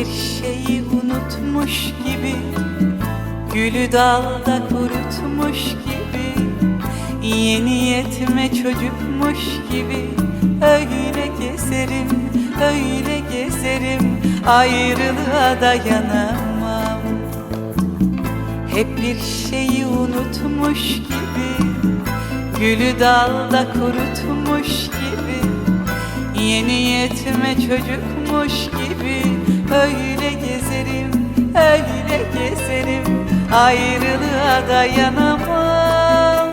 bir şeyi unutmuş gibi Gülü dalda kurutmuş gibi Yeni yetme çocukmuş gibi Öyle gezerim, öyle gezerim Ayrılığa dayanamam. Hep bir şeyi unutmuş gibi Gülü dalda kurutmuş gibi Yeni yetme çocukmuş gibi Öyle gezerim, öyle gezerim. Ayrılığa dayanamam.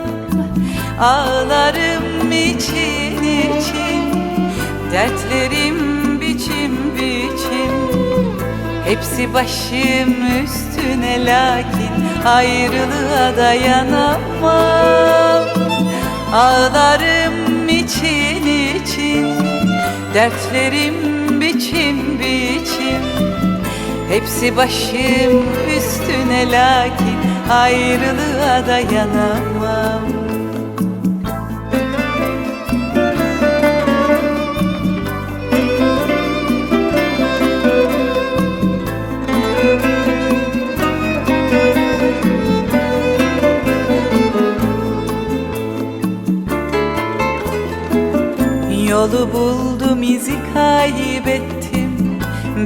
Ağlarım için için. Dertlerim biçim biçim. Hepsi başım üstüne lakin Ayrılığa dayanamam. Ağlarım için için. Dertlerim biçim biçim Hepsi başım üstüne lakin Ayrılığa dayanamam. Yolu buldum izi kaybettim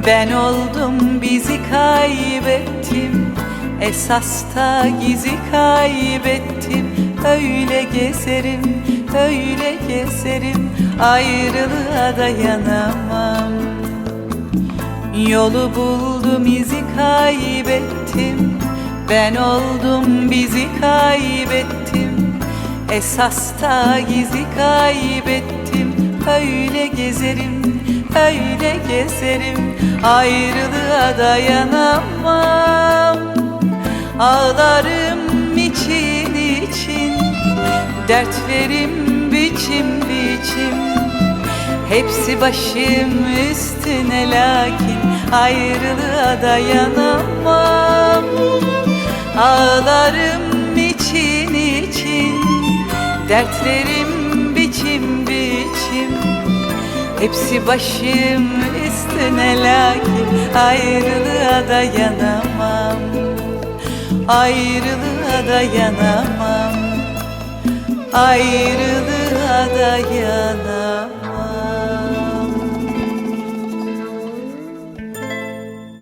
Ben oldum bizi kaybettim Esasta gizi kaybettim Öyle gezerim, öyle gezerim. Ayrılığa dayanamam. Yolu buldum izi kaybettim. Ben oldum bizi kaybettim. Esasta gizi kaybettim. Öyle gezerim, öyle gezerim Ayrılığa dayanamam. Ağlarım için için Dertlerim biçim biçim. Hepsi başım üstüne lakin Ayrılığa dayanamam. Ağlarım için için Dertlerim Hepsi başım üstüne lakin Ayrılığa dayanamam Ayrılığa dayanamam Ayrılığa dayanamam